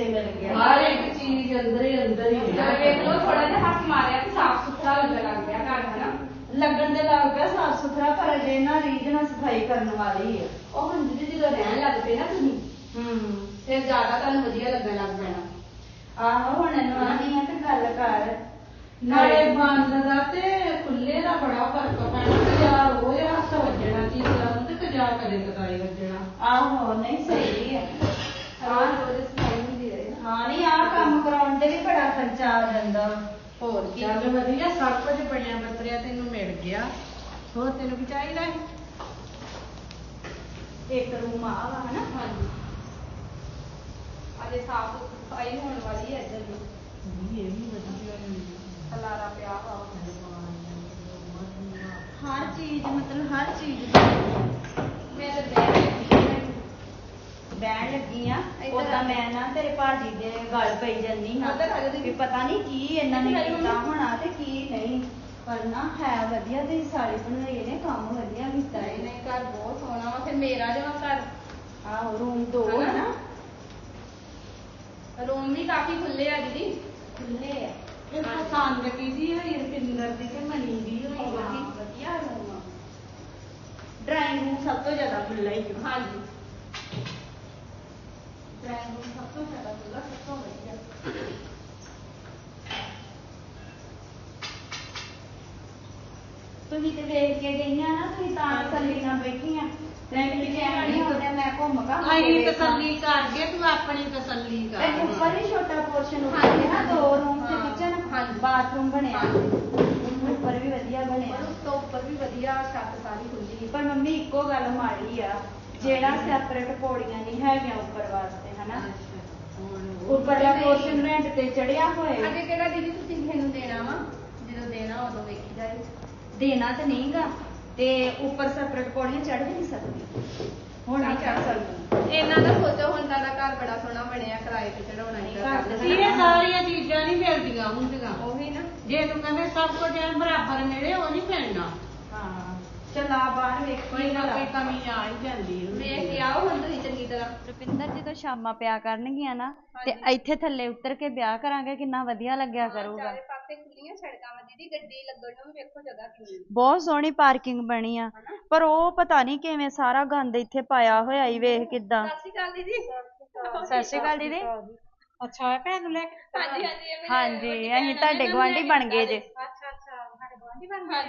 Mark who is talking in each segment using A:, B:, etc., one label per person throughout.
A: ਹੀ
B: ਵਿੱਚੇ ਮਿਲ ਗਿਆ।
A: ਹਰ ਇੱਕ ਚੀਜ਼ ਅੰਦਰ ਹੀ ਅੰਦਰ ਹੀ
C: ਜਦ ਵੇਖ ਲਓ ਥੋੜਾ ਜਿਹਾ ਹੱਥ ਮਾਰਿਆ ਤੇ ਸਾਫ਼ ਸੁਥਰਾ ਲੱਗਣ ਲੱਗ ਗਿਆ ਘਰ ਹਨਾ?
B: ਲੱਗਣ ਦੇ ਲੱਗ ਪਿਆ ਸਾਫ਼ ਸੁਥਰਾ ਪਰ ਅਜੇ ਨਾ ਰੀਝ ਨਾਲ ਸਫ਼ਾਈ ਕਰਨ ਵਾਲੀ ਹੈ
C: ਉਹ ਹੁਣ ਦੀਦੀ ਜਦੋਂ ਰਹਿਣ ਲੱਗ ਪਏ ਨਾ ਤੁਸੀਂ
B: ਹੂੰ।
C: ਫਿਰ ਜ਼ਿਆਦਾ ਤੁਹਾਨੂੰ ਵਧੀਆ ਲੱਗਣ ਲੱਗ ਪੈਣਾ।
B: ਆਹੋ ਹੁਣ ਇਹਨੂੰ ਆਂਦੀ ਆ ਤੇ ਗੱਲ ਕਰ।
A: ਨਾਲੇ ਬੰਦ ਦਾ ਤੇ ਖੁੱਲੇ ਦਾ ਬੜਾ ਫ਼ਰਕ ਪੈਣਾ ਤੇ ਯਾਰ ਉਹ ਜਿਹਾ ਹੱਥ ਵੱਜਣਾ ਚੀਜ਼ਾਂ ਨੂੰ ਤੇ ਕਜਾ ਕਦੇ ਕਦਾਈ ਵੱਜਣਾ।
B: ਆਹੋ ਨਹੀਂ ਸਹੀ ਹੈ
C: ਹਾਂ ਰੋਜ਼ ਸਫ਼ਾਈ ਹੁੰਦੀ ਰਹੇ
B: ਹਾਂ ਨਹੀਂ ਆਹ ਕੰਮ ਕਰਾਉਣ ਦੇ ਵੀ ਬੜਾ ਖਰਚਾ ਆ ਜਾਂਦਾ।
C: ਹੋਰ ਕੀ।
A: ਚੱਲ ਵਧੀਆ ਸਭ ਕੁਝ ਬਣਿਆ ਬਤਰਿਆ ਤੈਨੂੰ ਮਿਲ ਗਿਆ। ਹੋਰ ਤੈਨੂੰ ਕੀ ਚਾਹੀਦਾ ਹੈ?
B: ਇੱਕ ਰੂਮ ਆ ਵਾ ਹਨਾ?
C: ਹਾਂਜੀ। ਅਜੇ ਸਾਫ਼ ਸਫ਼ਾਈ ਹੋਣ ਵਾਲੀ ਹੈ ਇੱਧਰ ਵੀ।
A: ਇਹ ਵੀ ਵਧੀਆ
C: ਖਲਾਰਾ ਪਿਆ ਵਾ।
B: ਹਰ ਚੀਜ਼ ਮਤਲਬ ਹਰ ਚੀਜ਼
C: ਮੈਂ ਤਾਂ
B: ਬਹਿਣ ਲੱਗੀ ਆ ਉਦਾਂ
C: ਆ।
B: ਮੈਂ ਨਾ ਤੇਰੇ ਭਾਜੀ ਦੇ ਗੱਲ ਪਈ ਜੰਨੀ ਹਾਂ
C: ਉੱਧਰ ਆ ਜਾ ਦੀਦੀ।
B: ਵੀ ਪਤਾ ਨਹੀਂ ਕੀ ਇਹਨਾਂ ਨੇ
C: ਇੱਧਰ ਆ
B: ਕੀਤਾ। ਹੋਣਾ ਤੇ ਕੀ ਨਹੀਂ ਪਰ ਨਾ ਹੈ ਵਧੀਆ ਤੇ ਸਾੜੀ ਬਣਾਈ ਨੇ ਕੰਮ ਵਧੀਆ ਕੀਤਾ
C: ਨਹੀਂ
B: ਹੈ
C: ਨਹੀਂ ਘਰ ਬਹੁਤ ਸੋਹਣਾ ਵਾ ਫਿਰ ਮੇਰਾ ਜਿਹਾ ਘਰ?
B: ਆਹੋ ਰੂਮ ਦੋ
C: ਹਨਾ?
B: ਹੈ ਨਾ।
C: ਰੂਮ ਵੀ ਕਾਫੀ ਖੁੱਲੇ ਆ ਦੀਦੀ।
B: ਖੁੱਲੇ ਆ।
A: ਇਹ ਪਸੰਦ ਕੀਤੀ ਹੈ ਰਪਿੰਦਰ ਦੀ ਤੇ ਮਨੀ ਦੀ ਹੋਈ
B: ਹਾਂ,
A: ਵਧੀਆ
B: ਰੂਮ ਆ। ਡਰਾਇੰਗ ਰੂਮ ਸਭ ਤੋਂ ਜ਼ਿਆਦਾ ਖੁੱਲਾ ਹੀ ਹੈ
C: ਹਾਂਜੀ।
B: ਡਰਾਇੰਗ ਰੂਮ ਸਭ ਤੋਂ ਜ਼ਿਆਦਾ ਖੁੱਲਾ ਸਭ ਤੋਂ ਵਧੀਆ ਤੁਸੀਂ ਤੇ ਵੇਖ ਕੇ ਗਈਆਂ ਨਾ ਤੁਸੀਂ ਤਾਂ ਤਸੱਲੀ ਨਾਲ ਬੈਠੀਆਂ ਮੈਂ ਵੀ ਕਹਿਣਾ ਨਹੀਂ ਹੁੰਦੇ ਮੈਂ ਘੁੰਮ ਘਾਮ ਕੇ
A: ਅਸੀਂ
B: ਵੇਖਾਂ।
A: ਤਸੱਲੀ ਕਰ ਗਏ ਤੂੰ ਆਪਣੀ ਤਸੱਲੀ
B: ਤੇ
A: ਕਰ
B: ਉੱਪਰ ਵੀ ਛੋਟਾ ਪੋਰਸ਼ਨ ਉੱਪਰ
C: ਹਾਂਜੀ,
B: ਹੈ ਨਾ ਦੋ ਰੂਮ ਤੇ
C: ਹਾਂ।
B: ਕਿਚਨ
C: ਹਾਂਜੀ।
B: ਬਾਥਰੂਮ ਬਣਿਆ। ਉੱਪਰ ਵੀ ਵਧੀਆ ਬਣਿਆ
C: ਪਰ ਉਸ ਤੋਂ ਉੱਪਰ ਵੀ ਵਧੀਆ ਛੱਤ ਸਾਰੀ ਖੁੱਲੀ ਹੈ
B: ਪਰ ਮੰਮੀ ਇੱਕੋ ਗੱਲ ਮਾੜੀ ਆ ਜਿਹੜਾ ਸੈਪਰੇਟ ਪੌੜੀਆਂ ਨਹੀਂ ਹੈਗੀਆਂ ਉੱਪਰ ਵਾਸਤੇ ਹਨਾ? ਉੱਪਰਲਾ ਪੋਰਸ਼ਨ ਰੈਂਟ ਤੇ ਚੜਿਆ ਹੋਇਆ
C: ਅੱਗੇ ਕਿਹੜਾ ਦੀਦੀ ਤੁਸੀਂ ਕਿਸੇ ਨੂੰ ਦੇਣਾ ਵਾ? ਜਦੋਂ ਦੇਣਾ ਉਦੋਂ ਵੇਖੀ ਜਾਏ।
B: ਦੇਣਾ ਤੇ ਨਹੀਂਗਾ ਤੇ ਉੱਪਰ ਸੈਪਰੇਟ ਪੌੜੀਆਂ ਚੜ੍ਹ ਵੀ ਨਹੀਂ ਸਕਦੀ। ਹੁਣ ਨਹੀਂ ਚੜ੍ਹ ਸਕਦੀ।
C: ਇਹਨਾਂ ਦਾ ਸੋਚੋ ਹੁਣ ਸਾਡਾ ਘਰ ਬੜਾ ਸੋਹਣਾ ਬਣਿਆ ਕਿਰਾਏ ਤੇ ਚੜਾਉਣਾ
B: ਨਹੀਂ,
C: ਹੀ
A: ਇਹ ਸਾਰੀਆਂ ਚੀਜ਼ਾਂ ਨਹੀਂ ਮਿਲਦੀਆਂ ਹੁੰਦੀਆਂ।
C: ਉਹੀ ਨਾ।
A: ਜੇ ਤੂੰ ਕਹਿੰਦੇ ਸਭ ਕੁਝ ਐਨ ਬਰਾਬਰ ਮਿਲੇ ਉਹ ਨਹੀਂ ਮਿਲਣਾ
B: ਹਾਂ ਚਲ ਆ ਬਾਹਰ ਵੇਖੀ
A: ਕੋਈ ਨਾ ਕੋਈ ਕਮੀ ਆ ਹੀ ਜਾਂਦੀ
C: ਵੇਖ ਕੇ ਆਓ ਹੁਣ ਤੁਸੀਂ ਚੰਗੀ ਤਰ੍ਹਾਂ।
B: ਰੁਪਿੰਦਰ ਜਦੋਂ ਸ਼ਾਮਾਂ ਪਿਆ ਕਰਨਗੀਆਂ ਨਾ ਤੇ ਇੱਥੇ ਥੱਲੇ ਉਤਰ ਕੇ ਵਿਆਹ ਕਰਾਂਗੇ ਕਿੰਨਾ ਵਧੀਆ ਲੱਗਿਆ ਕਰੂਗਾ।
C: ਚਾਰੇ ਪਾਸੇ ਖੁੱਲੀਆਂ ਸੜਕਾਂ ਵਾ ਦੀਦੀ ਗੱਡੀ ਲੱਗਣ ਨੂੰ ਵੀ ਵੇਖੋ ਜਗ੍ਹਾ ਕਿੰਨੀ
B: ਬਹੁਤ ਸੋਹਣੀ ਪਾਰਕਿੰਗ ਬਣੀ ਆ ਪਰ ਉਹ ਪਤਾ ਨਹੀਂ ਕਿਵੇਂ ਸਾਰਾ ਗੰਦ ਇੱਥੇ ਪਾਇਆ ਹੋਇਆ ਈ ਵੇਖ ਕਿਦਾਂ।
C: ਸਤਿ ਸ਼੍ਰੀ ਅਕਾਲ ਦੀਦੀ।
B: ਸਤਿ ਸ਼੍ਰੀ ਅਕਾਲ ਦੀਦੀ।
A: ਅੱਛਾ ਭੈਣ ਨੂੰ ਲੈ
C: ਹਾਂਜੀ ਹਾਂਜੀ ਇਹ ਮੇਰੇ
B: ਹਾਂਜੀ
C: ਵੱਡੀ
B: ਅਸੀਂ
C: ਭੈਣ
B: ਤੁਹਾਡੇ ਗੁਆਂਢੀ ਬਣ ਗਏ ਜੇ।
A: ਅੱਛਾ ਅੱਛਾ ਸਾਡੇ ਗਵਾਂਢੀ ਬਣ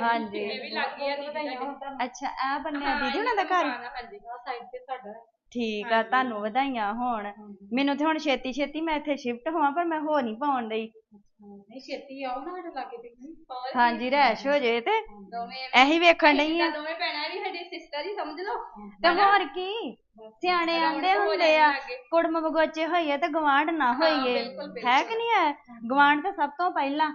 B: ਹਾਂਜੀ।
C: ਇਹ ਵੀ ਲੱਗ ਗਈ ਆ ਦੀਦੀ ਤੁਹਾਡੇ।
B: ਅੱਛਾ ਇਹ ਬੰਨਿਆ ਦੀਦੀ ਉਹਨਾਂ ਦਾ ਘਰ?
C: ਹਾਂਜੀ।
A: ਸਾਈਡ ਤੇ ਸਾਡਾ
B: ਠੀਕ ਆ ਤੁਹਾਨੂੰ ਵਧਾਈਆਂ ਹੋਣ। ਮੈਨੂੰ ਤੇ ਹੁਣ ਛੇਤੀ ਛੇਤੀ ਮੈਂ ਇੱਥੇ ਸ਼ਿਫਟ ਹੋਵਾਂ ਪਰ ਮੈਂ ਹੋ ਨਹੀਂ ਪਾਉਣ ਡਈ।
A: ਨਹੀਂ ਛੇਤੀ ਆਓ ਨਾ ਸਾਡੇ ਲਾਗੇ ਤੇ।
C: ਹੋਰ
B: ਹਾਂਜੀ ਰਹਿਸ਼ ਹੋ ਜੇ ਤੇ।
C: ਦੋਵੇਂ
B: ਇਹੀ ਵੇਖਣ ਡਈ ਆ।
C: ਤਾਂ ਦੋਵੇਂ ਭੈਣਾਂ ਵੀ ਸਾਡੀ ਸਿਸਟਰ ਹੀ ਸਮਝ ਲਓ।
B: ਤੇ ਹੋਰ ਕੀ? ਸਿਆਣੇ ਆਂਦੇ ਹੁੰਦੇ ਆ। ਕੁੜਮ ਬਗੋਚੇ ਹੋਈਏ ਤੇ ਗਵਾਂਢ ਨਾ ਹੋਈਏ। ਹੈ ਕਿ ਨਹੀਂ ਹੈ? ਗਵਾਂਢ ਤਾਂ ਸਭ ਤੋਂ ਪਹਿਲਾਂ।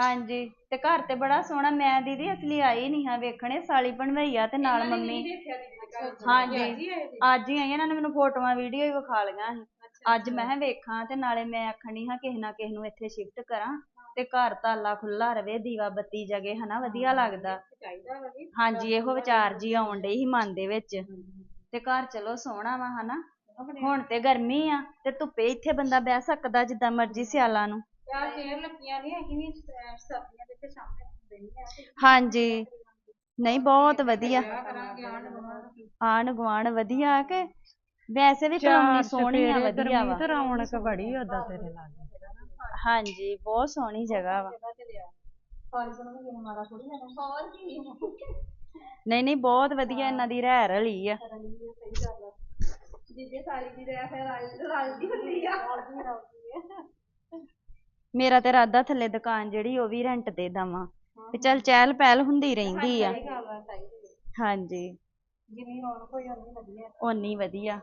B: ਹਾਂਜੀ ਤੇ ਘਰ ਤੇ ਬੜਾ ਸੋਹਣਾ ਮੈਂ ਦੀਦੀ ਅਸਲੀ ਆਈ ਨਹੀਂ ਹਾਂ ਵੇਖਣੇ ਸਾਲੀ ਬਣਵਈਆ ਤੇ ਨਾਲ ਮੰਮੀ।
C: ਦੇਖਿਆ ਦੀਦੀ ਦੇ ਘਰ
B: ਹਾਂਜੀ ਅੱਜ ਹੀ ਆਈ ਇਹਨਾਂ ਨੇ ਮੈਨੂੰ ਫੋਟੋਆਂ ਵੀਡੀਓ ਹੀ ਵਿਖਾ ਲਈਆਂ ਸੀ। ਅੱਜ ਮੈਂ ਕਿਹਾ ਵੇਖਾਂ ਤੇ ਨਾਲੇ ਮੈਂ ਆਖਣੀ ਹਾਂ ਕਿਸੇ ਨਾ ਕਿਸੇ ਨੂੰ ਇੱਥੇ ਸ਼ਿਫਟ ਕਰਾਂ ਤੇ ਘਰ ਤਾਲਾ ਖੁੱਲਾ ਰਵੇ ਦੀਵਾ ਬੱਤੀ ਜਗੇ ਹਨਾ ਵਧੀਆ ਲੱਗਦਾ।
A: ਚਾਹੀਦਾ ਵਾ ਵੀ।
B: ਹਾਂਜੀ ਇਹੋ ਵਿਚਾਰ ਜੀ ਆਉਣ ਡਈ ਸੀ ਮਨ ਦੇ ਵਿੱਚ। ਤੇ ਘਰ ਚਲੋ ਸੋਹਣਾ ਵਾ ਹਨਾ। ਹੁਣ ਤੇ ਗਰਮੀ ਆ ਤੇ ਧੁੱਪੇ ਇੱਥੇ ਬੰਦਾ ਬਹਿ ਸਕਦਾ ਜਿੱਦਾਂ ਮਰਜ਼ੀ ਸਿਆਲਾਂ ਨੂੰ। ਹਾਂਜੀ। ਨਹੀਂ ਬਹੁਤ ਵਧੀਆ।
A: ਆਂਢ ਗੁਆਂਢ
B: ਵਧੀਆ ਕਿ ਵੈਸੇ ਵੀ ਕਲੋਨੀ ਸੋਹਣੀ ਆ ਵਧੀਆ ਵਾ।
A: ਰੌਣਕ ਬੜੀ ਉਦਾਂ ਤੇਰੇ ਨਾਲ।
B: ਹਾਂਜੀ ਬਹੁਤ ਸੋਹਣੀ ਜਗ੍ਹਾ ਵਾ। ਨਹੀਂ ਨਹੀਂ ਬਹੁਤ ਵਧੀਆ ਇਹਨਾਂ ਦੀ ਰਹਿ ਰਲੀ ਆ।
A: ਸਹੀ ਗੱਲ ਆ।
C: ਜਿੱਦੇ ਸਾਲੀ ਦੀ ਰਹਿ ਫਿਰ ਰਲਦੀ ਹੁੰਦੀ ਆ।
B: ਮੇਰਾ ਤੇ ਰਾਦਾ ਥੱਲੇ ਦੁਕਾਨ ਜਿਹੜੀ ਉਹ ਵੀ ਰੈਂਟ ਤੇ ਦਵਾਂ। ਤੇ ਚੱਲ ਚਹਿਲ ਪਹਿਲ ਹੁੰਦੀ ਰਹਿੰਦੀ ਆ। ਹਾਂਜੀ।
A: ਜਿੰਨੀ ਰੌਣਕ ਹੋਈ ਉਨੀ ਵਧੀਆ।
B: ਓਨੀ ਵਧੀਆ।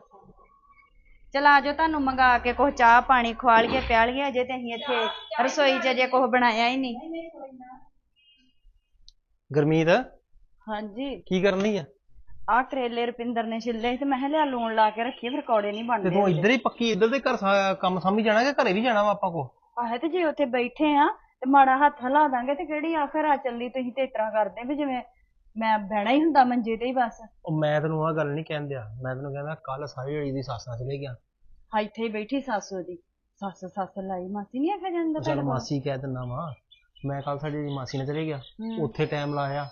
B: ਚਲ ਆਜੋ ਤੁਹਾਨੂੰ ਮੰਗਾ ਕੇ ਕੁਛ ਚਾਹ ਪਾਣੀ ਖਵਾ ਲਈਏ ਪਿਆ ਲਈਏ ਅਜੇ ਤੇ ਅਸੀਂ ਇੱਥੇ ਰਸੋਈ 'ਚ ਅਜੇ ਕੁਛ ਬਣਾਇਆ ਹੀ ਨਹੀਂ।
D: ਗੁਰਮੀਤ?
B: ਹਾਂਜੀ।
D: ਕੀ ਕਰਨੀ ਆ?
B: ਆ ਕਰੇਲੇ ਰੁਪਿੰਦਰ ਨੇ ਛਿੱਲੇ ਤੇ ਮੈਂ ਕਿਹਾ ਲਿਆ ਲੂਣ ਲਾ ਕੇ ਰੱਖੀਏ ਫਿਰ ਕੌੜੇ ਨਹੀਂ
D: ਤੇ
B: ਬਣਦੇ
D: ਤੂੰ ਇੱਧਰ ਹੀ ਪੱਕੀ ਇੱਧਰ ਦੇ ਘਰ ਸਾ- ਕੰਮ ਸਾਂਭੀ ਜਾਣਾ ਕਿ ਘਰੇ ਵੀ ਜਾਣਾ ਵਾ ਆਪਾਂ ਕੋ
B: ਆਹੇ ਤੇ ਜੇ ਉੱਥੇ ਬੈਠੇ ਆ ਤੇ ਮਾੜਾ ਹੱਥ ਹਿਲਾ ਦਾਂਗੇ ਤੇ ਕਿਹੜੀ ਆਖਰ ਆ ਚੱਲੀ ਤੁਸੀਂ ਤੇ ਇਸ ਤਰ੍ਹਾਂ ਕਰਦੇ ਵੀ ਜਿਵੇਂ ਮੈਂ ਬਹਿਣਾ ਹੀ ਹੁੰਦਾ ਮੰਜੇ ਤੇ ਹੀ ਬਸ।
D: ਉਹ ਮੈਂ ਤੈਨੂੰ ਆਹ ਗੱਲ ਨਹੀਂ ਕਹਿੰਦਿਆ ਮੈਂ ਤੈਨੂੰ ਕਹਿੰਦਾ ਕੱਲ ਸਾਰੀ ਜਿਹੜੀ ਦੀ ਸੱਸ ਨਾਲ ਚਲੇ ਗਿਆ।
B: ਹਾਂ ਇੱਥੇ ਹੀ ਬੈਠੀ ਸੱਸ ਉਹਦੀ। ਸੱਸ ਸੱਸ ਲਾਈ ਮਾਸੀ ਨਹੀਂ ਆਖਿਆ ਜਾਂਦਾ
D: ਚਲ? ਮਾਸੀ ਕਹਿ ਦਿੰਦਾ ਵਾ। ਮੈਂ ਕੱਲ ਸਾਡੀ ਜਿਹੜੀ ਮਾਸੀ ਨਾਲ ਚਲੇ ਗਿਆ। ਉੱਥੇ ਟਾਈਮ ਲਾਇਆ।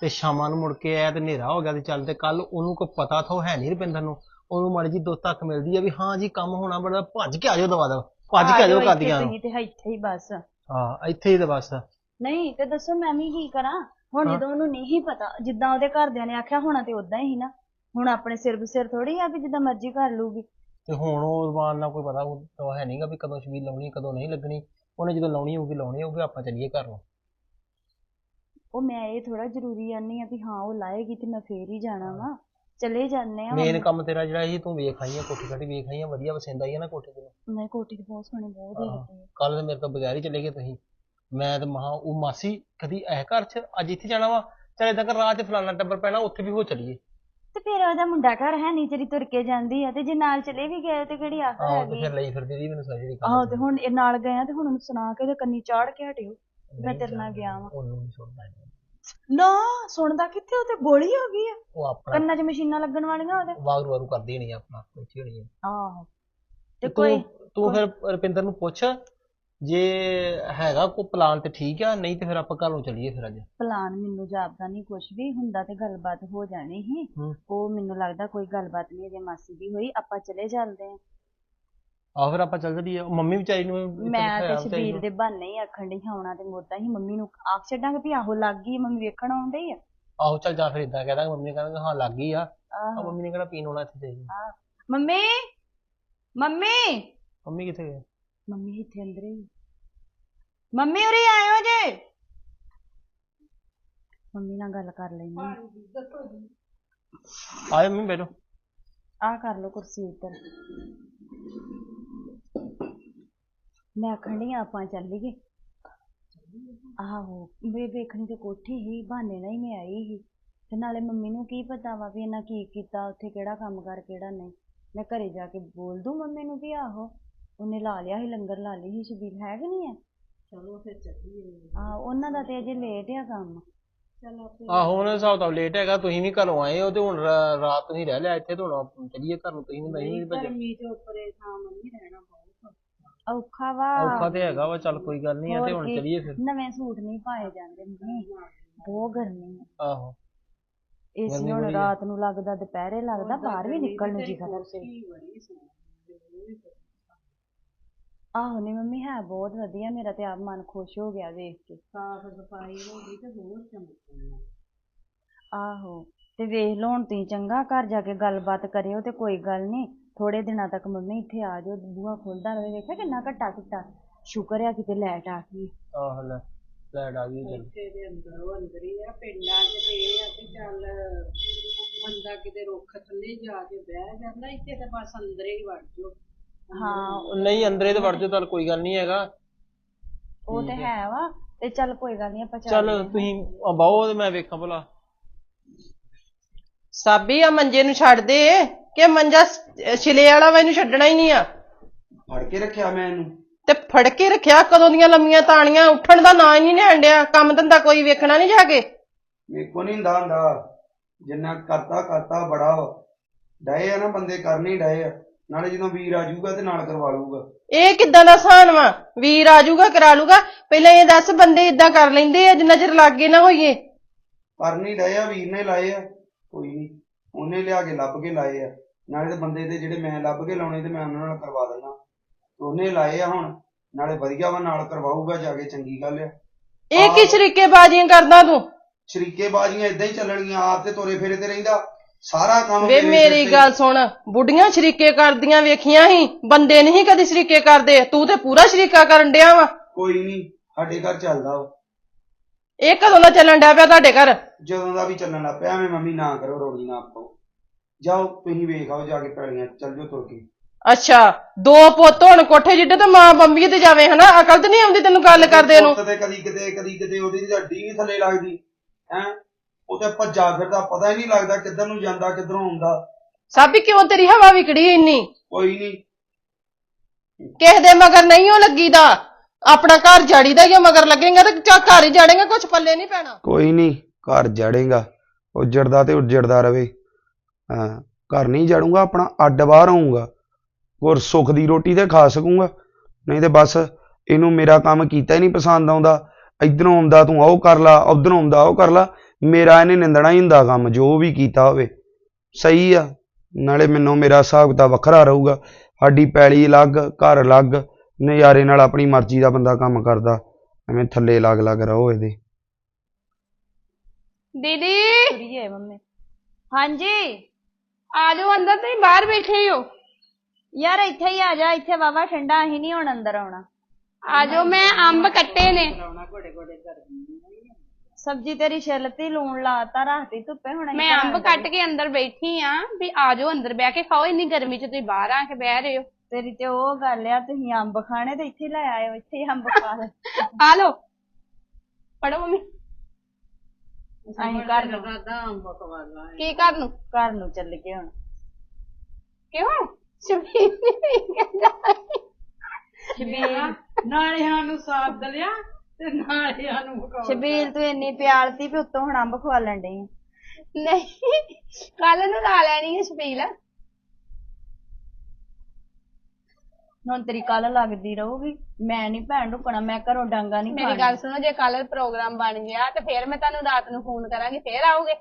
D: ਤੇ ਸ਼ਾਮਾਂ ਨੂੰ ਮੁੜ ਕੇ ਆਇਆ ਤੇ ਹਨੇਰਾ ਹੋ ਗਿਆ ਤੇ ਚੱਲ ਤੇ ਕੱਲ ਉਹਨੂੰ ਕੋਈ ਪਤਾ ਥੋ ਹੈ ਨਹੀਂ ਰੁਪਿੰਦਰ ਨੂੰ। ਉਹਨੂੰ ਮਾੜੀ ਜੀ ਦੋਸਤ ਤੱਕ ਮਿਲਦੀ ਆ ਵੀ ਹਾਂ ਜੀ ਕੰਮ ਹੋਣਾ ਬੜਾ ਭੱਜ ਕੇ ਆ ਜਾਓ ਦਵਾ ਦਵਾ ਭੱਜ ਕੇ ਆ ਜਾਓ ਕਰਦੀਆਂ
B: ਤੁਸੀਂ ਤੇ ਇੱਥੇ ਹੀ ਬਸ।
D: ਹਾਂ ਇੱਥੇ ਹੀ ਤੇ ਬਸ।
B: ਨਹੀਂ ਤੇ ਦੱਸੋ ਮੈਂ ਵੀ ਕੀ ਕਰਾਂ? ਹੁਣ। ਜਦੋਂ ਉਹਨੂੰ ਨਹੀਂ ਪਤਾ ਜਿੱਦਾਂ ਉਹਦੇ ਘਰਦਿਆਂ ਨੇ ਆਖਿਆ ਹੋਣਾ ਤੇ ਉਦਾਂ ਹੀ ਨਾ। ਹੁਣ ਆਪਣੇ ਸਿਰ ਬਸਿਰ ਥੋੜੀ ਆ ਵੀ ਜਿੱਦਾਂ ਮਰਜ਼ੀ ਕਰ ਲੂਗੀ
D: ਤੇ ਹੁਣ ਉਹ ਜ਼ਬਾਨ ਨਾਲ ਕੋਈ ਪਤਾ ਉਹ ਹੈ ਨਹੀਂਗਾ ਵੀ ਕਦੋਂ ਸ਼ਬੀਲ ਲਾਉਣੀ ਕਦੋਂ ਨਹੀਂ ਲੱਗਣੀ। ਉਹਨੇ ਜਦੋਂ ਲਾਉਣੀ ਹੋਊਗੀ ਲਾਉਣੀ ਹੋਊਗੀ ਆਪਾਂ ਚੱਲੀਏ ਘਰ ਨੂੰ।
B: ਉਹ ਮੈਂ ਇਹ ਥੋੜਾ ਜ਼ਰੂਰੀ ਆਨੀ ਆ ਵੀ ਹਾਂ ਉਹ ਲਾਏਗੀ ਤੇ ਮੈਂ ਫੇਰ ਹੀ ਜਾਣਾ ਵਾ। ਚਲੇ ਜਾਂਦੇ ਆ
D: ਮੇਨ ਕੰਮ ਤੇਰਾ ਜਿਹੜਾ ਸੀ ਤੂੰ ਵੇਖ ਆਈ ਆ ਕੋਠੀ ਕਾਠੀ ਵੇਖ ਆਈ ਆ ਵਧੀਆ ਵਸਿੰਦਾ ਹੀ ਆ ਨਾ ਕੋਠੀ ਤੇ
B: ਮੈਂ ਕੋਟੀ ਤੇ ਬਹੁਤ ਸੋਹਣੀ ਬਹੁਤ ਹੀ ਲੱਗੀ ਆ।
D: ਕੱਲ ਤੇ ਮੇਰੇ ਤੋਂ ਬਗੈਰ ਹੀ ਚਲੇ ਗਏ ਤੁਸੀਂ। ਮੈਂ ਤੇ ਮਹਾ ਉਹ ਮਾਸੀ ਕਦੀ ਇਹ ਘਰ 'ਚ ਅੱਜ ਇੱਥੇ ਜਾਣਾ ਵਾ? ਚੱਲ ਏਦਾਂ ਕਰ ਰਾਤ 'ਚ ਫਲਾਣਾ ਟੱਬਰ ਪੈਣਾ ਉੱਥੇ ਵੀ ਹੋ ਚਲੀਏ।
B: ਤੇ ਫਿਰ ਉਹਦਾ ਮੁੰਡਾ ਘਰ ਹੈ ਨਹੀਂ ਤੇਰੀ ਤੁਰ ਕੇ ਜਾਂਦੀ ਆ ਤੇ ਜੇ ਨਾਲ ਚਲੇ ਵੀ ਗਏ ਤੇ ਕਿਹੜੀ ਆਖਰ
D: ਆਹੋ ਤੇ
B: ਹੈਗੀ?
D: ਫਿਰ ਲਈ ਫਿਰਦੀ ਦੀ ਮੈਨੂੰ ਸਾਰੀ ਜਿਹੜੀ
B: ਆਹੋ ਤੇ ਹੁਣ ਇਹ ਨਾਲ ਗਏ ਆ ਤੇ ਹੁਣ ਉਹਨੂੰ ਸੁਣਾ ਕੇ ਉਹਦੇ ਕੰਨੀ ਚਾੜ ਕੇ ਹਟਿਓ। ਮੈਂ ਤੇਰੇ ਨਾਲ ਗਿਆ ਵਾਂ।
D: ਉਹਨੂੰ ਨਹੀਂ ਸੁਣਦਾ।
B: ਨਾ ਸੁਣਦਾ ਕਿੱਥੇ ਉਹ ਤੇ ਬੋਲੀ ਹੋ ਗਈ ਆ।
D: ਉਹ ਆਪਣਾ
B: ਕੰਨਾਂ 'ਚ ਮਸ਼ੀਨਾਂ ਲੱਗਣ ਵਾਲੀਆਂ ਉਹਦੇ।
D: ਵਾਗਰੂ ਵਾਗਰੂ ਕਰਦੀ ਨਹੀਂ ਆਪਣਾ ਬੈਠੀ ਹੋਣੀ ਆ।
B: ਆਹੋ। ਤੇ ਕੋਈ
D: ਤੂੰ ਤੂੰ ਫਿਰ ਰੁਪਿੰਦਰ ਨੂੰ ਪੁੱਛ ਜੇ ਹੈਗਾ ਕੋਈ ਪਲਾਨ ਤੇ ਠੀਕ ਆ ਨਹੀਂ ਤੇ ਫਿਰ ਆਪਾਂ ਘਰ ਚੱਲੀਏ ਫਿਰ ਅੱਜ।
B: ਪਲਾਨ ਮੈਨੂੰ ਜਾਪਦਾ ਨਹੀਂ ਕੁਝ ਵੀ ਹੁੰਦਾ ਤੇ ਗੱਲਬਾਤ ਹੋ ਜਾਣੀ ਸੀ।
D: ਹੂੰ।
B: ਉਹ ਮੈਨੂੰ ਲੱਗਦਾ ਕੋਈ ਗੱਲਬਾਤ ਨਹੀਂ ਜੇ ਮਾਸੀ ਦੀ ਹੋਈ ਆਪਾਂ ਚਲੇ ਚੱਲਦੇ ਆ।
D: ਆਹ ਫਿਰ ਆਪਾਂ ਚੱਲ ਉਹ ਮੰਮੀ ਵਿਚਾਰੀ ਨੂੰ
B: ਮੈਂ ਤੇ
D: ਵਿਚਾਰੀ
B: ਸ਼ਬੀਰ
D: ਨੂੰ।
B: ਦੇ ਬਹਾਨੇ ਹੀ ਆਖਣ ਡਈ ਆਉਣਾ ਤੇ ਮੋਦਾ ਹੀ ਮੰਮੀ ਨੂੰ ਆਖ ਛੱਡਾਂਗੇ ਵੀ ਆਹੋ ਲੱਗ ਗਈ ਮੰਮੀ ਵੇਖਣ ਆਉਂਦੀ ਆ।
D: ਆਹੋ ਚੱਲ ਜਾ ਫਿਰ ਇਦਾਂ ਕਹਿ ਦਾਂਗੇ ਮੰਮੀ ਨੇ ਕਹਿਣਾ ਹਾਂ ਲੱਗ ਗਈ ਆ। ਆ
B: ਆਹੋ
D: ਮੰਮੀ ਨੇ ਕਿਹੜਾ ਪੀਣ ਆਉਣਾ ਇੱਥੇ
B: ਆਹ। ਮੰਮੀ! ਮੰਮੀ!
D: ਮੰਮੀ ਕਿੱਥੇ ਗਏ?
B: ਮੰਮੀ ਇੱਥੇ ਅੰਦਰ ਹੀ। ਮੰਮੀ ਉਰੇ ਆਇਓ ਜੇ। ਮੰਮੀ ਨਾਲ ਗੱਲ ਕਰ ਲੈਣੀ
D: ਆਏ ਮੰਮੀ ਬੈਠੋ।
B: ਆ ਕਰ ਲਓ ਕੁਰਸੀ ਉੱਤੇ ਮੈਂ ਆਖਣ ਡਈ ਆਂ ਆਪਾਂ ਚੱਲੀਏ ਆਹੋ ਵੇ ਵੇਖਣੀ ਤੇ ਕੋਠੀ ਹੀ ਬਹਾਨੇ ਨਾਲ ਹੀ ਮੈਂ ਆਈ ਸੀ ਤੇ ਨਾਲੇ ਮੰਮੀ ਨੂੰ ਕੀ ਪਤਾ ਵਾ ਵੀ ਇਹਨਾਂ ਕੀ ਕੀਤਾ ਉੱਥੇ ਕਿਹੜਾ ਕੰਮ ਕਰ ਕਿਹੜਾ ਨਹੀਂ। ਮੈਂ ਘਰੇ ਜਾ ਕੇ ਬੋਲ ਦੂੰ ਮੰਮੀ ਨੂੰ ਵੀ ਆਹੋ ਉਹਨੇ ਲਾ ਲਿਆ ਸੀ ਲੰਗਰ ਲਾ ਲਈ ਸੀ ਸ਼ਬੀਲ ਹੈ ਕਿ ਨਹੀਂ ਹੈ?
A: ਚਲੋ ਫਿਰ ਚੱਲੀਏ।
B: ਆ ਉਹਨਾਂ ਦਾ ਤੇ ਅਜੇ ਲੇਟ ਆ ਕੰਮ।
A: ਚਲ ਆਪੇ
D: ਆਹੋ ਉਹਨਾਂ ਹਿਸਾਬ ਤਾਂ ਲੇਟ ਹੈਗਾ ਤੁਸੀਂ ਵੀ ਘਰੋਂ ਆਏ ਹੋ ਤੇ ਹੁਣ ਰਾ- ਰਾਤ ਤੁਸੀਂ ਰਹਿ ਲਿਆ ਇੱਥੇ ਤੇ ਹੁਣ ਚੱਲੀਏ ਘਰ ਨੂੰ ਤੁਸੀਂ ਨਹੀਂ ਨਹੀਂ ਭੱਜੇ।
A: ਗਰਮੀ ਦੇ ਉੱਪਰੇ ਥਾਂ ਮੰਮੀ ਰਹਿਣਾ ਬਹੁਤ
B: ਔਖਾ ਵਾ।
D: ਔਖਾ ਤੇ ਹੈਗਾ ਵਾ ਚੱਲ ਕੋਈ ਗੱਲ ਨਹੀਂ ਆ ਤੇ ਹੁਣ ਚੱਲੀਏ ਫਿਰ।
B: ਨਵੇਂ ਸੂਟ ਨਹੀਂ ਪਾਏ ਜਾਂਦੇ ਮੰਮੀ ਬਹੁਤ ਗਰਮੀ ਆ।
D: ਆਹੋ।
B: ਏਸੀ ਹੁਣ। ਰਾਤ ਨੂੰ ਲੱਗਦਾ ਦੁਪਹਿਰੇ ਲੱਗਦਾ ਬਾਹਰ ਵੀ ਨਿਕਲਣ ਨੂੰ ਜੀ ਕਰਦਾ। ਆਹੋ ਨਹੀਂ ਮੰਮੀ ਹੈ ਬਹੁਤ ਵਧੀਆ ਮੇਰਾ ਤੇ ਆਪ ਮਨ ਖੁਸ਼ ਹੋ ਗਿਆ ਵੇਖ ਕੇ।
A: ਸਾਫ਼ ਸਫ਼ਾਈ ਹੋ ਗਈ ਤੇ ਹੋਰ ਚਮਕਣਾ
B: ਆਹੋ ਤੇ ਵੇਖ ਲਓ ਹੁਣ ਤੁਸੀਂ ਚੰਗਾ ਘਰ ਜਾ ਕੇ ਗੱਲਬਾਤ ਕਰਿਓ ਤੇ ਕੋਈ ਗੱਲ ਨਹੀਂ ਥੋੜੇ ਦਿਨਾਂ ਤੱਕ ਮੰਮੀ ਇੱਥੇ ਆ ਜਾਓ ਬੂਹਾ ਖੁੱਲਦਾ ਰਹੇ ਵੇਖਿਆ ਕਿੰਨਾ ਘੱਟਾ ਘੱਟਾ? ਸ਼ੁਕਰ ਆ ਕਿਤੇ ਲੈਟ ਆ ਗਈ।
D: ਆਹ ਲੈ ਲੈਟ ਆ ਗਈ ਚੱਲ
A: ਇੱਥੇ ਦੇ ਅੰਦਰ ਉਹ ਅੰਦਰ ਹੀ ਆ ਪਿੰਡਾਂ 'ਚ ਤੇ ਇਹ ਆ ਵੀ ਚੱਲ ਬੰਦਾ ਕਿਤੇ ਰੁੱਖ ਥੱਲੇ ਜਾ ਕੇ ਬਹਿ ਜਾਂਦਾ ਇੱਥੇ ਤੇ ਬਸ ਅੰਦਰ ਹੀ ਵੜ ਜਾਓ।
B: ਹਾਂ
D: ਉਹ ਨਹੀਂ ਅੰਦਰੇ ਤੇ ਵੜ ਜਾਓ ਚੱਲ ਕੋਈ ਗੱਲ ਨਹੀਂ ਹੈਗਾ।
B: ਉਹ ਤੇ ਹੈ ਵਾ ਤੇ ਚੱਲ ਕੋਈ ਗੱਲ ਨਹੀਂ ਆਪਾਂ
D: ਚੱਲ। ਤੁਸੀਂ ਬਾਹੋ ਤੇ ਮੈਂ ਵੇਖਾਂ ਭਲਾ।
E: ਸਾਬੀ ਆ ਮੰਜੇ ਨੂੰ ਛੱਡ ਦੇ। ਕਿ ਮੰਜਾ ਸ- ਛਿਲੇ ਵਾਲਾ ਵਾ ਇਹਨੂੰ ਛੱਡਣਾ ਹੀ ਨਹੀਂ ਆ।
F: ਫੜ ਕੇ ਰੱਖਿਆ ਮੈਂ ਇਹਨੂੰ।
E: ਤੇ ਫੜ ਕੇ ਰੱਖਿਆ ਕਦੋਂ ਦੀਆਂ ਲੰਮੀਆਂ ਤਾਣੀਆਂ ਉੱਠਣ ਦਾ ਨਾਂ ਹੀ ਨਹੀਂ ਲੈਣ ਡਿਆ। ਕੰਮ ਧੰਦਾ ਕੋਈ ਵੇਖਣਾ ਨਹੀਂ ਜਾ ਕੇ।
F: ਮੇਰੇ ਕੋ ਨਹੀਂ ਹੁੰਦਾ ਹੁੰਦਾ। ਜਿੰਨਾ ਕਰਤਾ ਕਰਤਾ ਬੜਾ ਵਾ। ਡਏ ਆ ਨਾ ਬੰਦੇ ਕਰਨੇ ਡਏ ਆ। ਨਾਲੇ ਜਦੋਂ ਵੀਰ ਆ ਜਾਊਗਾ ਤੇ ਨਾਲ ਕਰਵਾ ਲੂਗਾ
E: ਇਹ ਕਿੱਦਾਂ ਦਾ ਸਾਨ ਵਾ? ਵੀਰ ਆ ਜਾਊਗਾ ਕਰਾ ਲੂਗਾ ਪਹਿਲਾਂ ਇਹ ਦੱਸ ਬੰਦੇ ਇਦਾਂ ਕਰ ਲੈਂਦੇ ਆ ਜਿੰਨਾ ਚਿਰ ਲਾਗੇ ਨਾ ਹੋਈਏ।
F: ਕਰਨੇ ਡਏ ਆ ਵੀਰ ਨੇ ਲਾਏ ਆ। ਕੋਈ ਨਹੀਂ। ਉਹਨੇ ਲਿਆ ਕੇ ਲੱਭ ਕੇ ਲਾਏ ਆ। ਨਾਲੇ ਤੇ ਬੰਦੇ ਤੇ ਜਿਹੜੇ ਮੈਂ ਲੱਭ ਕੇ ਲਾਉਣੇ ਤੇ ਮੈਂ ਉਹਨਾਂ ਨਾਲ ਕਰਵਾ ਦਿੰਦਾ। ਉਹਨੇ ਲਾਏ ਆ ਹੁਣ ਨਾਲੇ ਵਧੀਆ ਵਾ ਨਾਲ ਕਰਵਾਊਗਾ ਜਾ ਕੇ ਚੰਗੀ ਗੱਲ ਆ।
E: ਇਹ ਕੀ ਸ਼ਰੀਕੇ ਬਾਜ਼ੀਆਂ ਕਰਦਾ ਤੂੰ?
F: ਸ਼ਰੀਕੇ ਬਾਜ਼ੀਆਂ ਇਦਾਂ ਹੀ ਚੱਲਣਗੀਆਂ ਆਪ ਤੇ ਤੋਰੇ ਫੇਰੇ ਤੇ ਰਹਿੰਦਾ। ਸਾਰਾ ਕੰਮ
E: ਵੇ
F: ਮੇਰੇ
E: ਗੱਲ ਸੁਣ ਬੁੱਢੀਆਂ ਸ਼ਰੀਕੇ ਕਰਦੀਆਂ ਵੇਖੀਆਂ ਸੀ ਬੰਦੇ ਨਹੀਂ ਕਦੀ ਸ਼ਰੀਕੇ ਕਰਦੇ। ਤੂੰ ਤੇ ਪੂਰਾ ਸ਼ਰੀਕਾ ਕਰਨ ਡਿਆ ਵਾ।
F: ਕੋਈ ਨਹੀਂ ਸਾਡੇ ਘਰ ਚੱਲਦਾ ਵਾ
E: ਇਹ ਕਦੋਂ ਦਾ ਚੱਲਣ ਡਿਆ ਪਿਆ ਤੁਹਾਡੇ ਘਰ?
F: ਜਦੋਂ ਦਾ ਵੀ ਚੱਲਣ ਲੱਗ ਪਿਆ ਐਵੇਂ ਮੰਮੀ ਨਾ ਕਰੋ ਰੋਣੀ ਨਾ ਪਾਓ ਜਾਓ ਤੁਸੀਂ ਵੇਖ ਆਓ ਜਾ ਕੇ ਪੈਲੀਆਂ ਚੱਲ ਜਾਓ ਤੁਰ ਕੇ।
E: ਅੱਛਾ ਦੋ ਪੁੱਤ ਹੁਣ ਕੋਠੇ ਜਿੱਡੇ ਤੇ ਮਾਂ ਬੰਬੀ ਤੇ ਜਾਵੇ ਹਨਾ? ਅਕਲ ਤੇ ਨਹੀਂ ਆਉਂਦੀ ਤੈਨੂੰ ਗੱਲ ਕਰਦੇ ਨੂੰ?
F: ਪੁੱਤ ਤੇ ਕਦੀ ਕਿਤੇ ਕਦੀ ਕਿਤੇ ਉਹਦੀ ਹੱਡੀ ਨਹੀਂ ਥੱਲੇ ਲੱਗਦੀ ਹੈ? ਉਹ ਤੇ ਭੱਜਾ ਫਿਰਦਾ ਪਤਾ ਹੀ ਨਹੀਂ ਲੱਗਦਾ ਕਿੱਧਰ ਨੂੰ ਜਾਂਦਾ ਕਿੱਧਰੋਂ ਆਉਂਦਾ।
E: ਸਾਬੀ ਕਿਉਂ ਤੇਰੀ ਹਵਾ ਵਿਗੜੀ ਇੰਨੀ?
F: ਕੋਈ ਨਹੀਂ।
E: ਕਿਸੇ ਦੇ ਮਗਰ ਨਹੀਂ ਉਹ ਲੱਗੀਦਾ। ਆਪਣਾ ਘਰ ਜਾੜੀਦਾ ਕਿਉਂ ਮਗਰ ਲੱਗੇਗਾ ਤੇ ਚਾ ਘਰ ਹੀ ਜਾੜੇਗਾ ਕੁਝ ਪੱਲੇ ਨਹੀਂ ਪੈਣਾ।
F: ਕੋਈ ਨਹੀਂ ਘਰ ਜੜੇਗਾ। ਉੱਜੜਦਾ ਤੇ ਉੱਜੜਦਾ ਰਵੇ। ਹਾਂ ਘਰ ਨਹੀਂ ਜੜੂੰਗਾ ਆਪਣਾ ਅੱਡ ਬਾਹਰ ਆਉਂਗਾ ਹੋਰ ਸੁੱਖ ਦੀ ਰੋਟੀ ਤੇ ਖਾ ਸਕੂੰਗਾ। ਨਹੀਂ ਤੇ ਬਸ ਇਹਨੂੰ ਮੇਰਾ ਕੰਮ ਕੀਤਾ ਹੀ ਨਹੀਂ ਪਸੰਦ ਆਉਂਦਾ। ਇਧਰੋਂ ਆਉਂਦਾ ਤੂੰ ਉਹ ਕਰ ਲਾ ਉਧਰੋਂ ਆਉਂਦਾ ਉਹ ਕਰ ਲਾ। ਮੇਰਾ ਇਹਨੇ ਨਿੰਦਣਾ ਹੀ ਹੁੰਦਾ ਕੰਮ ਜੋ ਵੀ ਕੀਤਾ ਹੋਵੇ। ਸਹੀ ਆ ਨਾਲੇ ਮੈਨੂੰ ਮੇਰਾ ਹਿਸਾਬ ਕਿਤਾਬ ਵੱਖਰਾ ਰਹੂਗਾ। ਸਾਡੀ ਪੈਲੀ ਅਲੱਗ ਘਰ ਅਲੱਗ ਨਜ਼ਾਰੇ ਨਾਲ ਆਪਣੀ ਮਰਜ਼ੀ ਦਾ ਬੰਦਾ ਕੰਮ ਕਰਦਾ। ਐਵੇਂ ਥੱਲੇ ਲੱਗ ਲੱਗ ਰਹੋ ਇਹਦੇ।
C: ਦੀਦੀ?
B: ਤੁਰੀਏ ਮੰਮੀ। ਹਾਂਜੀ?
C: ਆ ਜਾਓ ਅੰਦਰ ਤੁਸੀਂ ਬਾਹਰ ਬੈਠੇ ਹੀ ਹੋ।
B: ਯਾਰ ਇੱਥੇ ਹੀ ਆ ਜਾ ਇੱਥੇ ਵਾਵਾ ਠੰਡਾ ਅਸੀਂ ਨਹੀਂ ਹੁਣ ਅੰਦਰ ਆਉਣਾ।
C: ਆ ਜਾਓ ਮੈਂ ਅੰਬ ਕੱਟੇ ਨੇ।
B: ਸਬਜ਼ੀ ਤੇਰੀ ਛਿਲਤੀ ਲੂਣ ਲਾਤਾ ਰੱਖਤੀ ਧੁੱਪੇ ਹੁਣ ਅਸੀਂ
C: ਮੈਂ
B: ਘਰਾਂ
C: ਅੰਬ। ਕੱਟ ਕੇ ਅੰਦਰ ਬੈਠੀ ਆ ਵੀ ਆ ਜਾਓ ਅੰਦਰ ਬਹਿ ਕੇ ਖਾਓ ਇੰਨੀ ਗਰਮੀ ਚ ਤੁਸੀਂ ਬਾਹਰ ਆ ਕੇ ਬਹਿ ਰਹੇ ਹੋ।
B: ਤੇਰੀ ਤੇ ਉਹ ਗੱਲ ਆ ਤੁਸੀਂ ਅੰਬ ਖਾਣੇ ਤੇ ਇੱਥੇ ਲੈ ਆਏ ਹੋ ਇੱਥੇ ਹੀ ਅੰਬ ਖਾ ਲੈ
C: ਆ ਲਓ। ਪੜੋ ਮੰਮੀ।
B: ਅਸੀਂ ਘਰ ਨੂੰ।
C: ਕੀ ਕਰ ਨੂੰ?
B: ਘਰ ਨੂੰ ਚੱਲ ਗਏ ਹੁਣ।
C: ਕਿਉਂ? ਸ਼ਬੀਰ ਨਹੀਂ ਕਹਿੰਦਾ
B: ਸ਼ਬੀਲ।
A: ਨਾਲੇ ਸਾਨੂੰ ਸਾਥ ਦਲਿਆ ਤੇ ਨਾਲੇ ਸਾਨੂੰ ਪਕਾਉ
B: ਸ਼ਬੀਲ ਤੂੰ ਇੰਨੀ ਪਿਆਲਤੀ ਵੀ ਉੱਤੋਂ ਹੁਣ ਅੰਬ ਖਵਾਲਣ ਡਈ ਆਂ।
C: ਨਹੀਂ ਕੱਲ ਨੂੰ ਲਾ ਲੈਣੀ ਹੈ ਸ਼ਬੀਲ।
B: ਹੁਣ ਤੇਰੀ ਕੱਲ ਲੱਗਦੀ ਰਹੂਗੀ ਮੈਂ ਨਹੀਂ ਭੈਣ ਰੁਕਣਾ ਮੈਂ ਘਰੋਂ ਡਾਂਗਾ ਨਹੀਂ
C: ਮੇਰੀ ਗੱਲ ਸੁਣੋ ਜੇ ਕੱਲ ਪ੍ਰੋਗਰਾਮ ਬਣ ਗਿਆ ਤੇ ਫਿਰ ਮੈਂ ਤੁਹਾਨੂੰ ਰਾਤ ਨੂੰ ਫੋਨ ਕਰਾਂਗੀ ਫਿਰ ਆਓਗੇ।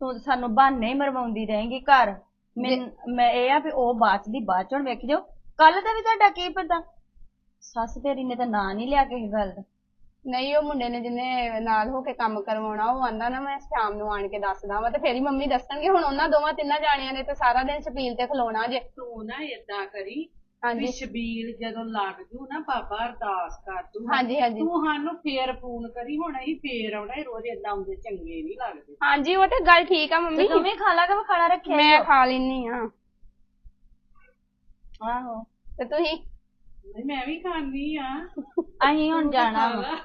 B: ਤੂੰ ਸਾਨੂੰ ਬਹਾਨੇ ਹੀ ਮਰਵਾਉਂਦੀ ਰਹੇਂਗੀ ਘਰ। ਮੈਨ- ਮੈਂ ਇਹ ਆ ਵੀ ਉਹ ਬਾਅਦ ਦੀ ਬਾਅਦ ਚੋਂ ਵੇਖ ਜਾਓ। ਕੱਲ ਦਾ ਵੀ ਤੁਹਾਡਾ ਕੀ ਪਤਾ? ਸੱਸ ਤੇਰੀ ਨੇ ਤਾਂ ਨਾਂ ਨਹੀਂ ਲਿਆ ਕਿਸੇ ਗੱਲ ਦਾ।
C: ਨਹੀਂ ਉਹ ਮੁੰਡੇ ਨੇ ਜਿਹਨੇ ਨਾਲ ਹੋ ਕੇ ਕੰਮ ਕਰਵਾਉਣਾ ਉਹ ਆਂਦਾ ਨਾ ਮੈਂ ਸ਼ਾਮ ਨੂੰ ਆਣ ਕੇ ਦੱਸਦਾ ਵਾ ਤੇ ਫੇਰ ਹੀ ਮੰਮੀ ਦੱਸਣਗੇ ਹੁਣ ਉਹਨਾਂ ਦੋਵਾਂ ਤਿੰਨਾਂ ਜਾਣਿਆਂ ਨੇ ਤੇ ਸਾਰਾ ਦਿਨ ਛਪੀਲ ਤੇ ਖਲੋਣਾ ਜੇ।
A: ਤੂੰ ਨਾ ਏਦਾਂ ਕਰੀ ਵੀ
C: ਹਾਂਜੀ
A: ਸ਼ਬੀਲ ਜਦੋਂ ਲੱਗ ਜੂ ਨਾ ਬਾਬਾ ਅਰਦਾਸ ਕਰ ਦੂ
C: ਹਾਂਜੀ ਹਾਂਜੀ।
A: ਤੂੰ ਸਾਨੂੰ ਫੇਰ ਫੋਨ ਕਰੀ ਹੁਣ ਅਸੀਂ ਫੇਰ ਆਉਣਾ ਇਹ ਰੋਜ਼ ਏਦਾਂ ਆਉਂਦੇ ਚੰਗੇ ਨਹੀਂ ਲੱਗਦੇ।
C: ਹਾਂਜੀ ਉਹ ਤੇ ਗੱਲ ਠੀਕ ਆ
B: ਤੇ
C: ਮੰਮੀ।
B: ਤੂੰ ਵੀ ਖਾ ਲਾ ਕੇ ਖਾਣਾ ਰੱਖਿਆ
C: ਮੈਂ ਖਾ ਲੈਨੀ ਆ
B: ਆਹੋ।
C: ਤੇ ਤੁਸੀਂ?
A: ਮੈਂ ਵੀ ਖਾਣੀ ਆ।
B: ਅਸੀਂ ਹੁਣ ਜਾਣਾ ਵਾ।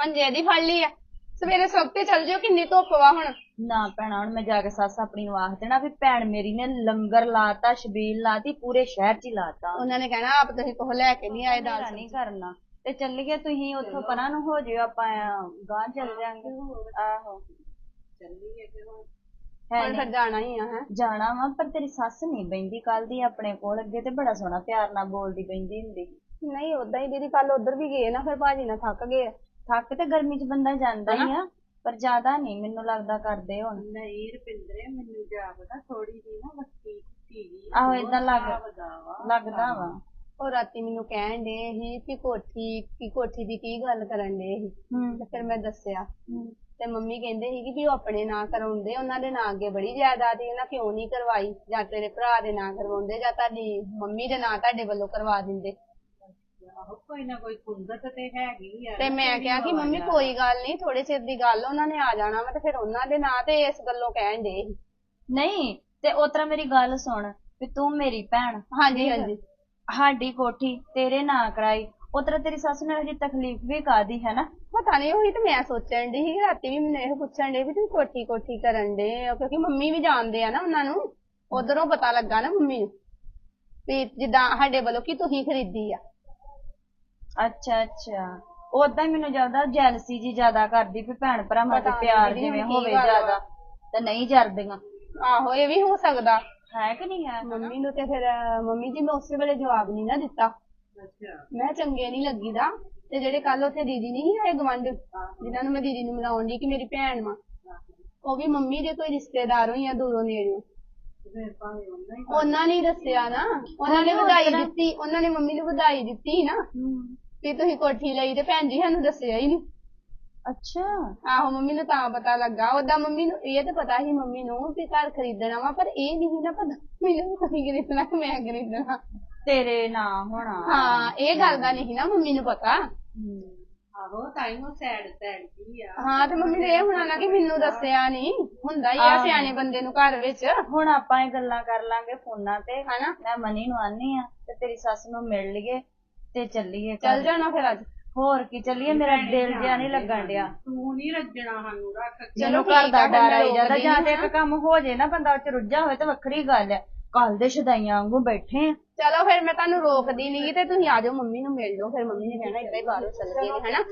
C: ਹਾਂਜੀ ਇਹਦੀ ਫੜ ਲਈ ਆ ਸਵੇਰੇ ਸੁੱਤੇ ਚੱਲ ਜਿਓ ਕਿੰਨੀ ਧੁੱਪ ਵਾ ਹੁਣ।
B: ਨਾ ਭੈਣਾ ਹੁਣ ਮੈਂ ਜਾ ਕੇ ਸੱਸ ਆਪਣੀ ਨੂੰ ਆਖ ਦੇਣਾ ਵੀ ਭੈਣ ਮੇਰੀ ਨੇ ਲੰਗਰ ਲਾਤਾ ਛਬੀਲ ਲਾਤੀ ਪੂਰੇ ਸ਼ਹਿਰ 'ਚ ਹੀ ਲਾਤਾ।
C: ਉਹਨਾਂ ਨੇ ਕਹਿਣਾ ਆਪ ਤੁਸੀਂ ਕੋਹ ਲੈ ਕੇ ਨਹੀਂ ਆਏ ਦਾਲ
B: ਨਹੀਂ ਕਰਨਾ। ਤੇ ਚੱਲੀਏ ਤੁਸੀਂ ਉੱਥੋਂ ਪਰਾਂ ਨੂੰ ਹੋ ਜਿਓ ਆਪਾਂ ਗਾਂ ਚੱਲ ਜਾਾਂਗੇ। ਆਹੋ। ਹੈ
C: ਹੁਣ।
B: ਨੀ।
C: ਫਿਰ ਜਾਣਾ ਹੀ ਆ ਹੈ।
B: ਜਾਣਾ ਵਾ ਪਰ ਤੇਰੀ ਸੱਸ ਨਹੀਂ ਬੈਂਦੀ ਕੱਲ ਦੀ ਆਪਣੇ ਕੋਲ ਅੱਗੇ ਤੇ ਬੜਾ ਸੋਹਣਾ ਪਿਆਰ ਨਾਲ ਬੋਲਦੀ ਬੈਂਦੀ ਹੁੰਦੀ।
C: ਨਹੀਂ ਉਦਾਂ ਹੀ ਦੀਦੀ ਕੱਲ ਉਧਰ ਵੀ ਗਏ ਨਾ ਫਿਰ ਭਾਜੀ ਨਾਲ ਥੱਕ ਗਏ।
B: ਥੱਕ ਤੇ ਗਰਮੀ 'ਚ ਬੰਦਾ ਜਾਂਦਾ ਹੀ ਆ ਪਰ ਜ਼ਿਆਦਾ ਨਹੀਂ ਮੈਨੂੰ ਲੱਗਦਾ ਕਰਦੇ ਹੁਣ।
A: ਨਹੀਂ ਰੁਪਿੰਦਰੇ ਮੈਨੂੰ ਜਾਪਦਾ ਥੋੜੀ ਜੀ ਨਾ ਵੱਟੀ ਜੀ
B: ਆਹੋ ਏਦਾਂ ਲੱਗ ਲੱਗਦਾ ਵਾ।
C: ਉਹ ਰਾਤੀ ਮੈਨੂੰ ਕਹਿਣ ਦੇ ਸੀ ਕਿ ਕੋਠੀ ਕੀ ਕੋਠੀ ਦੀ ਕੀ ਗੱਲ ਕਰਨ ਦੇ ਸੀ।
B: ਹੂੰ।
C: ਤੇ ਫਿਰ ਮੈਂ ਦੱਸਿਆ। ਤੇ ਮੰਮੀ ਕਹਿੰਦੇ ਸੀ ਕਿ ਵੀ ਉਹ ਆਪਣੇ ਨਾਂ ਕਰਾਉਂਦੇ ਉਹਨਾਂ ਦੇ ਨਾਂ ਅੱਗੇ ਬੜੀ ਜਾਇਦਾਦ ਸੀ ਉਹਨਾਂ ਕਿਉਂ ਨਹੀਂ ਕਰਵਾਈ? ਜਾਂ ਤੇਰੇ ਭਰਾ ਦੇ ਨਾਂ ਕਰਵਾਉਂਦੇ ਜਾਂ ਤੁਹਾਡੀ ਮੰਮੀ ਦੇ ਨਾਂ ਤੁਹਾਡੇ ਵੱਲੋਂ ਕਰਵਾ ਦਿੰਦੇ।
A: ਆਹੋ ਕੋਈ ਨਾ ਕੋਈ ਕੁੰਦਤ ਤੇ ਹੈਗੀ ਆ।
C: ਤੇ ਮੈਂ ਕਿਹਾ ਕਿ ਮੰਮੀ ਕੋਈ ਗੱਲ ਨਹੀਂ ਥੋੜੇ ਚਿਰ ਦੀ ਗੱਲ ਉਹਨਾਂ ਨੇ ਆ ਜਾਣਾ ਵਾ ਤੇ ਫਿਰ ਉਹਨਾਂ ਦੇ ਨਾਂ ਤੇ ਇਸ ਗੱਲੋਂ ਕਹਿਣ ਦੇ ਸੀ।
B: ਨਹੀਂ ਤੇ ਉਤਰਾ ਮੇਰੀ ਗੱਲ ਸੁਣ ਵੀ ਤੂੰ ਮੇਰੀ ਭੈਣ।
C: ਹਾਂਜੀ ਹਾਂਜੀ।
B: ਸਾਡੀ ਕੋਠੀ ਤੇਰੇ ਨਾਂ ਕਰਾਈ। ਉਤਰਾ ਤੇਰੀ ਸੱਸ ਨੇ ਹਜੇ ਤਕਲੀਫ ਵੀ ਕਾਦੀ ਹੈ ਨਾ?
C: ਪਤਾ ਨਹੀਂ ਉਹੀ ਤੇ ਮੈਂ ਸੋਚਣ ਦੀ ਸੀ ਰਾਤੀ ਵੀ ਮੈਨੂੰ ਇਹ ਪੁੱਛਣ ਦੇ ਵੀ ਤੁਸੀਂ ਕੋਠੀ ਕੋਠੀ ਕਰਨ ਦੇ ਕਿਉਂਕਿ ਮੰਮੀ ਵੀ ਜਾਣਦੇ ਆ ਨਾ ਉਹਨਾਂ ਨੂੰ। ਉਧਰੋਂ ਪਤਾ ਲੱਗਾ ਨਾ ਮੰਮੀ ਨੂੰ ਵੀ ਜਿੱਦਾਂ ਸਾਡੇ ਵੱਲੋਂ ਕੀ ਤੁਸੀਂ ਖਰੀਦੀ ਆ।
B: ਅੱਛਾ ਅੱਛਾ। ਉਦਾਂ ਹੀ ਮੈਨੂੰ ਜ਼ਿਆਦਾ ਜੈਲਸੀ ਜੀ ਜ਼ਿਆਦਾ ਕਰਦੀ ਵੀ ਭੈਣ ਭਰਾਵਾਂ ਦੇ ਪਿਆਰ ਜਿਵੇਂ ਹੋਵੇ। ਜ਼ਿਆਦਾ ਤੇ ਨਹੀਂ ਜਰਦੀਆਂ।
C: ਆਹੋ ਇਹ ਵੀ ਹੋ ਸਕਦਾ।
B: ਹੈ ਕਿ ਨਹੀਂ ਹੈ?
C: ਮੰਮੀ ਨੂੰ ਤੇ ਫਿਰ ਮੰਮੀ ਜੀ ਮੈਂ ਉਸੇ ਵੇਲੇ ਜਵਾਬ ਨਹੀਂ ਨਾ ਦਿੱਤਾ।
A: ਅੱਛਾ।
C: ਮੈਂ ਚੰਗੇ ਨਹੀਂ ਲੱਗੀਦਾ ਤੇ ਜਿਹੜੇ ਕੱਲ ਉੱਥੇ ਦੀਦੀ ਨਹੀਂ ਆਏ ਗਵੰਡ ਜਿਨ੍ਹਾਂ ਨੂੰ ਮੈਂ ਦੀਦੀ ਨੂੰ ਮਿਲਾਉਣ ਦੀ ਕਿ ਮੇਰੀ ਭੈਣ ਵਾ। ਉਹ ਵੀ ਮੰਮੀ ਦੇ ਕੋਈ ਰਿਸ਼ਤੇਦਾਰ ਹੋਈ ਆ ਦੂਰੋਂ
A: ਫਿਰ ਭਾਵੇਂ ਉਹਨਾਂ ਹੀ
C: ਉਹਨਾਂ ਨੇ ਹੀ ਦੱਸਿਆ ਨਾ। ਉਹਨਾਂ ਨੇ ਵਧਾਈ ਦਿੱਤੀ ਉਹਨਾਂ ਨੇ ਮੰਮੀ ਨੂੰ ਵਧਾਈ ਦਿੱਤੀ ਨਾ। ਵੀ ਤੁਸੀਂ ਕੋਠੀ ਲਈ ਤੇ ਭੈਣ ਜੀ ਸਾਨੂੰ ਦੱਸਿਆ ਹੀ ਨਹੀਂ।
B: ਅੱਛਾ।
C: ਆਹੋ ਮੰਮੀ ਨੂੰ ਤਾਂ ਪਤਾ ਲੱਗਾ। ਓਦਾਂ ਮੰਮੀ ਨੂੰ ਇਹ ਤਾਂ ਪਤਾ ਸੀ ਮੰਮੀ ਨੂੰ ਵੀ ਘਰ ਖਰੀਦਣਾ ਵਾ ਪਰ ਇਹ ਨਹੀਂ ਨਾ ਪਤਾ ਮੈਨੂੰ ਤੁਸੀਂ ਖਰੀਦਣਾ ਕਿ ਮੈਂ ਖਰੀਦਣਾ।
B: ਤੇਰੇ ਨਾਂ ਹੋਣਾ।
C: ਹਾਂ ਇਹ ਗੱਲ ਦਾ ਨਹੀਂ ਨਾ ਮੰਮੀ ਨੂੰ ਪਤਾ।
A: ਆਹੋ ਆ।
C: ਹਾਂ ਤੇ ਮੰਮੀ ਨੇ ਇਹ ਹੋਣਾ ਨਾ ਕਿ ਮੈਨੂੰ ਦੱਸਿਆ ਨਹੀਂ। ਹੁੰਦਾ ਹੀ ਆ। ਸਿਆਣੇ ਬੰਦੇ ਨੂੰ ਘਰ ਵਿੱਚ।
B: ਹੁਣ ਆਪਾਂ ਇਹ ਗੱਲਾਂ ਕਰ ਲਾਂਗੇ ਫੋਨਾਂ ਤੇ।
C: ਹਨਾ?
B: ਮੈਂ ਮਨੀ ਨੂੰ ਆਨੀ ਆ ਤੇ ਤੇਰੀ ਸੱਸ ਨੂੰ ਮਿਲ ਲਈਏ ਤੇ ਚੱਲੀਏ ਘਰ।
C: ਚੱਲ ਜਾਣਾ ਫਿਰ ਅੱਜ।
B: ਹੋਰ ਕੀ ਚੱਲੀਏ ਮੇਰਾ ਦਿਲ ਜਿਆ ਨਹੀਂ ਲੱਗਣ ਡਿਆ।
A: ਤੂੰ ਨਹੀਂ ਰੱਜਣਾ ਸਾਨੂੰ ਰੱਖ।
B: ਚਲੋ ਘਰ ਦਾ ਡਰ ਆਈ ਜਾਂਦਾ ਜਾਂ ਤੇ ਇੱਕ ਕੰਮ ਹੋ ਜੇ ਨਾ ਬੰਦਾ ਉਹ ਚ ਰੁੱਝਾ ਹੋਏ ਤੇ ਵੱਖਰੀ ਗੱਲ ਹੈ। ਕੱਲ ਦੇ ਸ਼ਦਾਈਆਂ ਵਾਂਗੂ ਬੈਠੇ ਆ।
C: ਚਲੋ ਫਿਰ ਮੈਂ ਤੁਹਾਨੂੰ ਰੋਕਦੀ ਨਹੀਂ ਤੇ ਤੁਸੀਂ ਆ ਜਾਓ, ਮੰਮੀ ਨੂੰ ਮਿਲ ਲਓ ਫਿਰ ਮੰਮੀ ਨੇ ਕਹਿਣਾ, ਏਦਾਂ ਹੀ ਬਾਹਰੋਂ ਚੱਲ ਗਏ ਨੇ ਹਨਾ?